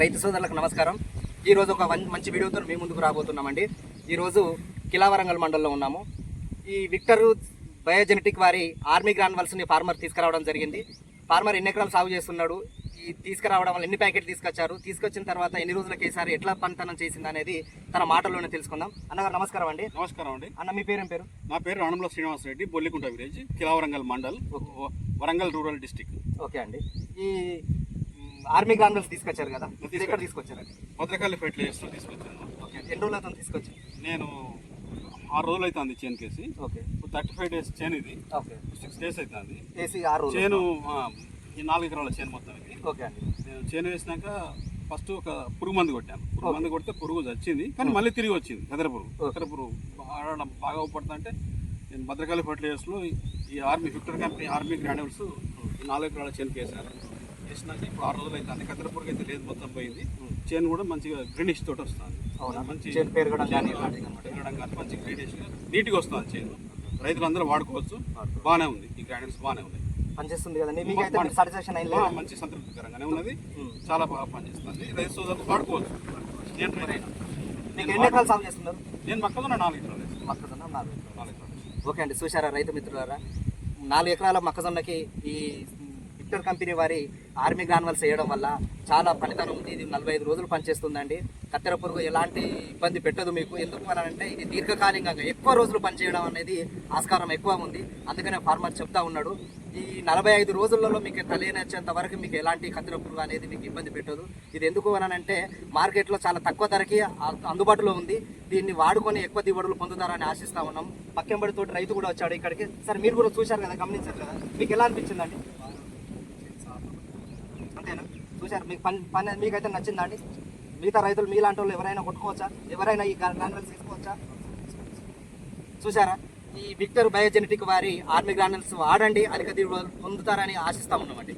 రైతు సోదరులకు నమస్కారం. ఈ రోజు ఒక మంచి వీడియోతో మీ ముందుకు రాబోతున్నామండి. ఈరోజు కిలావరంగల్ మండలంలో ఉన్నాము. ఈ విక్టర్ బయోజెనెటిక్ వారి ఆర్మీ గ్రాన్వల్స్ని ఫార్మర్ తీసుకురావడం జరిగింది. ఫార్మర్ ఎన్ని ఎకరాలు సాగు చేస్తున్నాడు? ఈ తీసుకురావడం వల్ల ఎన్ని ప్యాకెట్లు తీసుకొచ్చారు? తీసుకొచ్చిన తర్వాత ఎన్ని రోజులకి ఈసారి ఎట్లా పంటనం చేసింది అనేది తన మాటల్లోనే తెలుసుకుందాం. అన్నగారు నమస్కారం అండి. నమస్కారం అండి. అన్న మీ పేరేం పేరు? నా పేరు రాణంలో Srinivas Reddy Bollikunta village Khila Warangal mandal Warangal rural district. Okay అండి. ఈ ఆర్మీ గ్రాన్వల్స్ తీసుకొచ్చారు కదా. ఎక్కడ తీసుకొచ్చారండి భద్రకాళి ఫెర్టిలైజర్స్ తీసుకొచ్చాను. ఓకే. ఎన్ని రోజులతో తీసుకొచ్చి? నేను ఆరు రోజులు అవుతుంది చేను కేసి. ఓకే. థర్టీ ఫైవ్ డేస్ చేను ఇది. ఓకే. సిక్స్ డేస్ అవుతుంది. ఏసీ ఆరు రోజులు. చేను ఆ, ఈ నాలుగు ఎకరాల చేను మొత్తం ఇది. ఓకే అండి. నేను చేను వేసినాక ఫస్ట్ ఒక పురుగు మందు కొట్టాను. పురుగు మందు కొడితే పురుగు చచ్చింది. కానీ మళ్ళీ తిరిగి వచ్చింది. కదర పురుగు. కదర పురుగు బాగా బాగా ఉపడుతుందంటే నేను భద్రకాళి ఫెర్టిలైజర్స్లో ఈ army Victor company army granules ఈ నాలుగు ఎకరాల చేనుకి వేసాను వేసినాక ఇప్పుడు ఆరు రోజులు అయితే పురుగు అయితే లేదు మొత్తం పోయింది. చేను కూడా మంచిగా గ్రీనిష్ తోటి వస్తుంది. మంచి చేను పెరగడం కానీ. పెరగడం మంచి గ్రీనిష్గా నీట్గా వస్తుంది చేను. రైతులందరూ వాడుకోవచ్చు. బాగానే ఉంది. ఈ గ్రాన్యూల్స్ బాగానే ఉంది. పనిచేస్తుంది కదండి మీకైతే మీకు సాటిస్ఫాక్షన్ అయింది ఆ, మంచి సంతృప్తికరంగానే ఉన్నది. చాలా బాగా పనిచేస్తుంది. రైతు సోదరులు వాడుకోవచ్చు. నేను. మీకు ఎన్ని ఎకరాలు సాగు చేస్తున్నారు? నేను మొక్కజొన్న నాలుగు ఎకరాలు వేసాను. మొక్కజొన్న నాలుగు ఎకరాలు. నాలుగు ఎకరాలు. వేసాను. ఓకే అండి. రైతు మిత్రులారా? నాలుగు ఎకరాల మొక్కజొన్నకి ఈ విక్టర్ కంపెనీ వారి ఆర్మీ గ్రాన్వల్స్ వేయడం వల్ల చాలా ఫలితం ఉంది. ఇది నలభై ఐదు రోజులు పనిచేస్తుందండి. కత్తెర పురుగు ఎలాంటి ఇబ్బంది పెట్టదు మీకు. ఎందుకు అని అంటే ఇది దీర్ఘకాలికంగా ఎక్కువ రోజులు పనిచేయడం అనేది ఆస్కారం ఎక్కువ ఉంది. అందుకనే ఫార్మర్ చెప్తా ఉన్నాడు. ఈ నలభై ఐదు రోజులలో మీకు తెలియనచ్చేంత వరకు మీకు ఎలాంటి కత్తెర పురుగు అనేది మీకు ఇబ్బంది పెట్టదు. ఇది ఎందుకు అని అంటే మార్కెట్లో చాలా తక్కువ ధరకి అందుబాటులో ఉంది. దీన్ని వాడుకొని ఎక్కువ దిగుబడులు పొందుతారని ఆశిస్తా ఉన్నాం. తోటి రైతు కూడా వచ్చాడు ఇక్కడికి. సరే మీరు కూడా చూశారు కదా గమనించారు కదా? మీకు ఎలా అనిపించిందండి? అంతేనా చూశారు మీకు పని పని మీకైతే నచ్చిందా అండి మిగతా రైతులు మీలాంటి వాళ్ళు ఎవరైనా కొట్టుకోవచ్చా? ఎవరైనా ఈ గ్రానువల్స్ తీసుకోవచ్చా చూసారా ఈ విక్టర్ బయోజెనెటిక్ వారి ఆర్మీ గ్రానువల్స్ వాడండి అధిక దిగుబడులు పొందుతారని ఆశిస్తా ఉన్నామండి.